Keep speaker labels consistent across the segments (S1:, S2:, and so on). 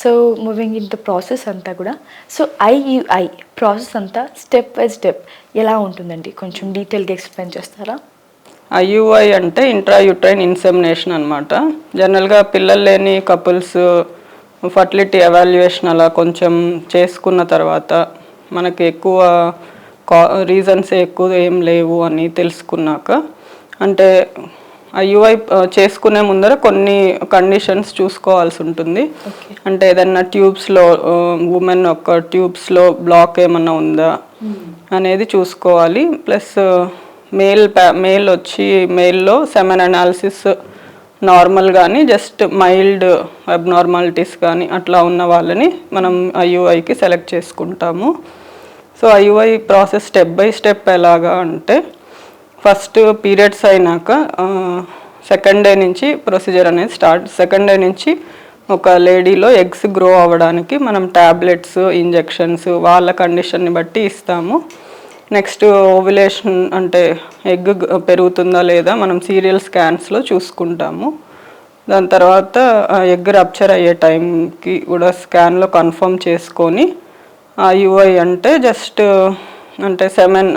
S1: So moving in the process అంతా కూడా. So IUI process అంతా స్టెప్ బై స్టెప్ ఎలా ఉంటుందండి? కొంచెం డీటెయిల్గా ఎక్స్ప్లెయిన్ చేస్తారా?
S2: ఐయుఐ అంటే ఇంట్రాయూట్రైన్ ఇన్సెమినేషన్ అనమాట జనరల్గా పిల్లలు లేని కపుల్స్ ఫర్టిలిటీ ఎవాల్యుయేషన్ అలా కొంచెం చేసుకున్న తర్వాత మనకి ఎక్కువ కా రీజన్స్ ఎక్కువ ఏం లేవు అని తెలుసుకున్నాక అంటే ఐయుఐ చేసుకునే ముందర కొన్ని కండిషన్స్ చూసుకోవాల్సి ఉంటుంది. అంటే ఏదన్నా ట్యూబ్స్లో ఉమెన్ ఒక ట్యూబ్స్లో బ్లాక్ ఏమన్నా ఉందా అనేది చూసుకోవాలి. ప్లస్ మేల్ మేల్ వచ్చి మేల్లో సెమెన్ అనాలిసిస్ నార్మల్ కానీ జస్ట్ మైల్డ్ అబ్నార్మాలిటీస్ కానీ అట్లా ఉన్న వాళ్ళని మనం ఐయుఐకి సెలెక్ట్ చేసుకుంటాము. So IUI process step by step ఎలాగా అంటే ఫస్ట్ పీరియడ్స్ అయినాక సెకండ్ డే నుంచి ప్రొసీజర్ అనేది స్టార్ట్ సెకండ్ డే నుంచి ఒక లేడీలో ఎగ్స్ గ్రో అవ్వడానికి మనం ట్యాబ్లెట్స్ ఇంజెక్షన్స్ వాళ్ళ కండిషన్ని బట్టి ఇస్తాము. నెక్స్ట్ ఓవిలేషన్ అంటే ఎగ్ పెరుగుతుందా లేదా మనం సీరియల్ స్కాన్స్లో చూసుకుంటాము. దాని తర్వాత ఎగ్ రప్చర్ అయ్యే టైంకి కూడా స్కాన్లో కన్ఫర్మ్ చేసుకొని ఆ యుఐ అంటే జస్ట్ అంటే సెమెన్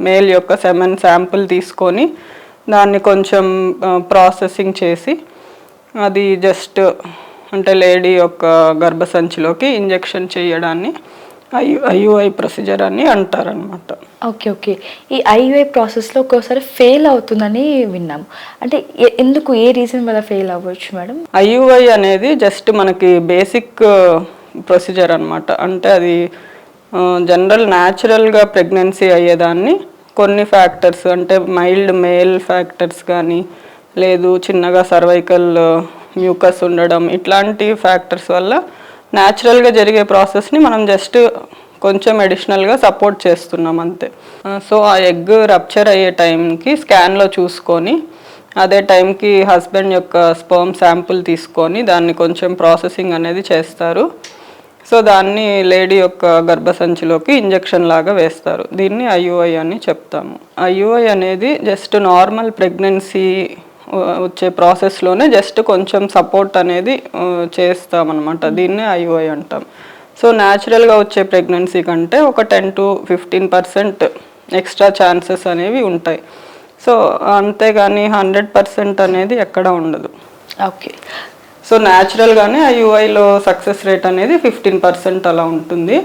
S2: మేల్ యొక్క సెమెన్ శాంపుల్ తీసుకొని దాన్ని కొంచెం ప్రాసెసింగ్ చేసి అది జస్ట్ అంటే లేడీ యొక్క గర్భసంచిలోకి ఇంజెక్షన్ చేయడాన్ని ఐ ఐయుఐ ప్రొసీజర్ అని అంటారనమాట
S1: ఓకే ఓకే. ఈ ఐయుఐ ప్రాసెస్లో ఒక్కోసారి ఫెయిల్ అవుతుందని విన్నాము. అంటే ఎందుకు ఏ రీజన్ వల్ల ఫెయిల్ అవ్వచ్చు మేడం?
S2: ఐయుఐ అనేది జస్ట్ మనకి బేసిక్ ప్రొసీజర్ అన్నమాట. అంటే అది జనరల్ న్యాచురల్గా ప్రెగ్నెన్సీ అయ్యేదాన్ని కొన్ని ఫ్యాక్టర్స్ అంటే మైల్డ్ మేల్ ఫ్యాక్టర్స్ కానీ లేదు చిన్నగా సర్వైకల్ మ్యూకస్ ఉండడం ఇట్లాంటి ఫ్యాక్టర్స్ వల్ల న్యాచురల్గా జరిగే ప్రాసెస్ని మనం జస్ట్ కొంచెం అడిషనల్గా సపోర్ట్ చేస్తున్నాం అంతే. సో ఆ ఎగ్ రప్చర్ అయ్యే టైంకి స్కాన్లో చూసుకొని అదే టైంకి హస్బెండ్ యొక్క స్పర్మ్ శాంపుల్ తీసుకొని దాన్ని కొంచెం ప్రాసెసింగ్ అనేది చేస్తారు. సో దాన్ని లేడీ యొక్క గర్భసంచిలోకి ఇంజెక్షన్ లాగా వేస్తారు. దీన్ని ఐయుఐ అని చెప్తాము. ఐయుఐ అనేది జస్ట్ నార్మల్ ప్రెగ్నెన్సీ వచ్చే ప్రాసెస్లోనే జస్ట్ కొంచెం సపోర్ట్ అనేది చేస్తామన్నమాట. దీన్ని ఐయుఐ అంటాం. సో న్యాచురల్గా వచ్చే ప్రెగ్నెన్సీ కంటే ఒక ten to fifteen percent extra chances అనేవి ఉంటాయి. సో అంతేగాని హండ్రెడ్ పర్సెంట్ అనేది ఎక్కడ ఉండదు.
S1: ఓకే.
S2: సో న్యాచురల్గానే ఐయుఐలో సక్సెస్ రేట్ అనేది ఫిఫ్టీన్ పర్సెంట్ అలా ఉంటుంది.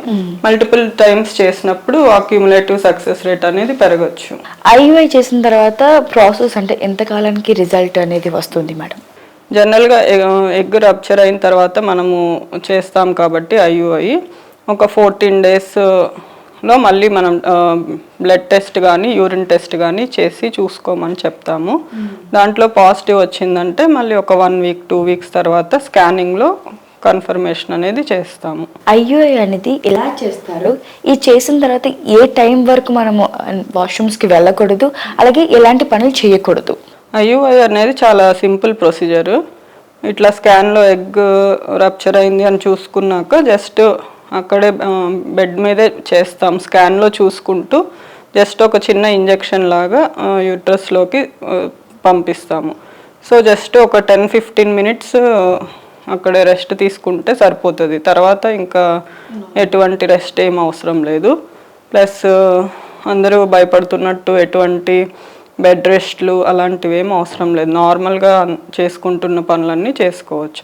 S2: మల్టిపుల్ టైమ్స్ చేసినప్పుడు అక్యుములేటివ్ సక్సెస్ రేట్ అనేది పెరగచ్చు.
S1: ఐయుఐ చేసిన తర్వాత ప్రాసెస్ అంటే ఎంత కాలానికి రిజల్ట్ అనేది వస్తుంది మేడం?
S2: జనరల్గా ఎగ్ రప్చర్ అయిన తర్వాత మనము చేస్తాం కాబట్టి ఐయుఐ ఒక ఫోర్టీన్ డేస్లో మళ్ళీ మనం బ్లడ్ టెస్ట్ కానీ యూరిన్ టెస్ట్ కానీ చేసి చూసుకోమని చెప్తాము. దాంట్లో పాజిటివ్ వచ్చిందంటే మళ్ళీ ఒక వన్ వీక్ టూ వీక్స్ తర్వాత స్కానింగ్లో కన్ఫర్మేషన్ అనేది చేస్తాము.
S1: ఐయుఐ అనేది ఎలా చేస్తారు ఈ చేసిన తర్వాత ఏ టైం వరకు మనము వాష్రూమ్స్కి వెళ్ళకూడదు అలాగే ఎలాంటి పనులు చేయకూడదు?
S2: ఐయుఐ అనేది చాలా సింపుల్ ప్రొసీజర్. ఇట్లా స్కాన్లో ఎగ్ రప్చర్ అయింది అని చూసుకున్నాక జస్ట్ అక్కడే బెడ్ మీదే చేస్తాం. స్కాన్లో చూసుకుంటూ జస్ట్ ఒక చిన్న ఇంజెక్షన్ లాగా యూట్రస్లోకి పంపిస్తాము. సో జస్ట్ ఒక టెన్ ఫిఫ్టీన్ మినిట్స్ అక్కడే రెస్ట్ తీసుకుంటే సరిపోతుంది. తర్వాత ఇంకా ఎటువంటి రెస్ట్ ఏం అవసరం లేదు. ప్లస్ అందరూ భయపడుతున్నట్టు ఎటువంటి బెడ్ రెస్ట్లు అలాంటివి ఏం అవసరం లేదు. నార్మల్గా చేసుకుంటున్న పనులన్నీ చేసుకోవచ్చు.